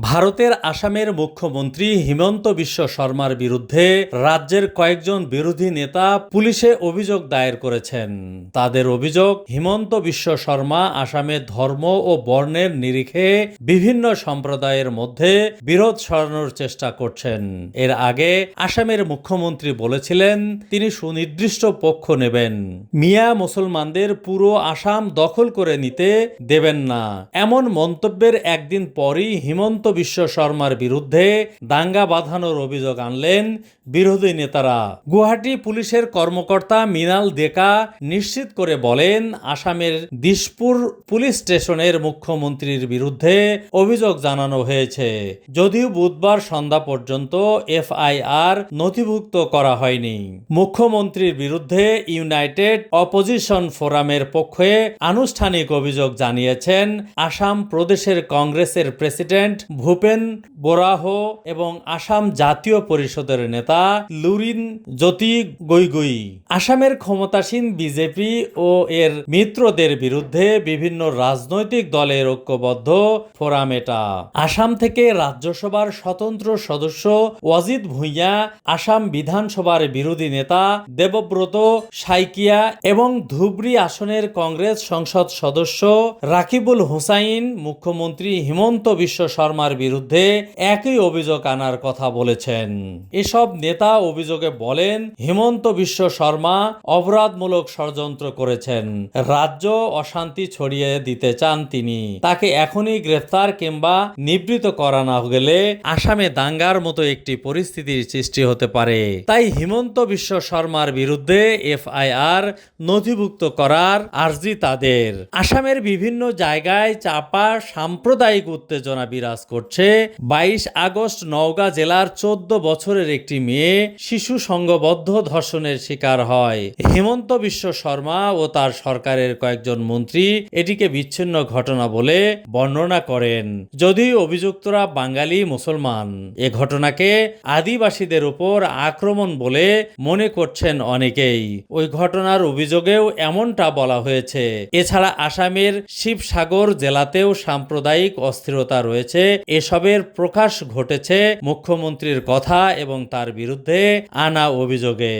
ভারতের আসামের মুখ্যমন্ত্রী হিমন্ত বিশ্ব শর্মার বিরুদ্ধে রাজ্যের কয়েকজন বিরোধী নেতা পুলিশে অভিযোগ দায়ের করেছেন। তাদের অভিযোগ, হিমন্ত বিশ্ব শর্মা আসামে ধর্ম ও বর্ণের নিরিখে বিভিন্ন সম্প্রদায়ের মধ্যে বিরোধ সরানোর চেষ্টা করছেন। এর আগে আসামের মুখ্যমন্ত্রী বলেছিলেন, তিনি সুনির্দিষ্ট পক্ষ নেবেন। মিয়া মুসলমানদের পুরো আসাম দখল করে নিতে দেবেন না। এমন মন্তব্যের একদিন পরই হিমন্ত বিশ্ব শর্মার বিরুদ্ধে দাঙ্গা বাঁধানোর অভিযোগ আনলেন বিরোধী নেতারা। গুয়াহাটি পুলিশের কর্মকর্তা মিনাল দেকা নিশ্চিত করে বলেন, আসামের দিশপুর পুলিশ স্টেশনের মুখ্যমন্ত্রীর বিরুদ্ধে অভিযোগ জানানো হয়েছে। যদিও বুধবার সন্ধ্যা পর্যন্ত এফআইআর নথিভুক্ত করা হয়নি। মুখ্যমন্ত্রীর বিরুদ্ধে ইউনাইটেড অপোজিশন ফোরামের পক্ষে আনুষ্ঠানিক অভিযোগ জানিয়েছেন আসাম প্রদেশের কংগ্রেসের প্রেসিডেন্ট ভূপেন বোরাহ এবং আসাম জাতীয় পরিষদের নেতা লুরিন জ্যোতি গইগুই আসামের ক্ষমতাসীন বিজেপি ও এর মিত্রদের বিরুদ্ধে বিভিন্ন রাজনৈতিক দলের ঐক্যবদ্ধ ফোরাম এটা। আসাম থেকে রাজ্যসভার স্বতন্ত্র সদস্য ওয়াজিদ ভুঁইয়া, আসাম বিধানসভার বিরোধী নেতা দেবব্রত সাইকিয়া এবং ধুবড়ি আসনের কংগ্রেস সংসদ সদস্য রাকিবুল হুসাইন, মুখ্যমন্ত্রী হিমন্ত বিশ্ব শর্মার বিরুদ্ধে একই অভিযোগ আনার কথা বলেছেন। এসব নেতা অভিযোগে বলেন, হিমন্ত বিশ্ব শর্মা অপরাধমূলক ষড়যন্ত্র করেছেন। রাজ্য অশান্তি ছড়িয়ে দিতে চান তিনি। তাকে এখনই গ্রেফতার কিংবা নিবৃত করা না গেলে আসামে দাঙ্গার মতো একটি পরিস্থিতির সৃষ্টি হতে পারে। তাই হিমন্ত বিশ্ব শর্মার বিরুদ্ধে এফআইআর নথিভুক্ত করার আর্জি তাদের। আসামের বিভিন্ন জায়গায় চাপা সাম্প্রদায়িক উত্তেজনা বিরাজ করছে। বাইশ আগস্ট নওগাঁ জেলার চোদ্দ বছরের একটি মেয়ে শিশু সংঘবদ্ধ ধর্ষণের শিকার হয়। হেমন্ত বিশ্ব শর্মা ও তার সরকারের কয়েকজন মন্ত্রী এটিকে বিচ্ছিন্ন ঘটনা বলে বর্ণনা করেন। যদিও অভিযুক্তরা বাঙালি মুসলমান, এ ঘটনাকে আদিবাসীদের উপর আক্রমণ বলে মনে করছেন অনেকেই। ওই ঘটনার অভিযোগেও এমনটা বলা হয়েছে। এছাড়া আসামের শিবসাগর জেলাতেও সাম্প্রদায়িক অস্থিরতা রয়েছে এসবের প্রকাশ ঘটেছে মুখ্যমন্ত্রীর কথা এবং তার বিরুদ্ধে আনা অভিযোগে।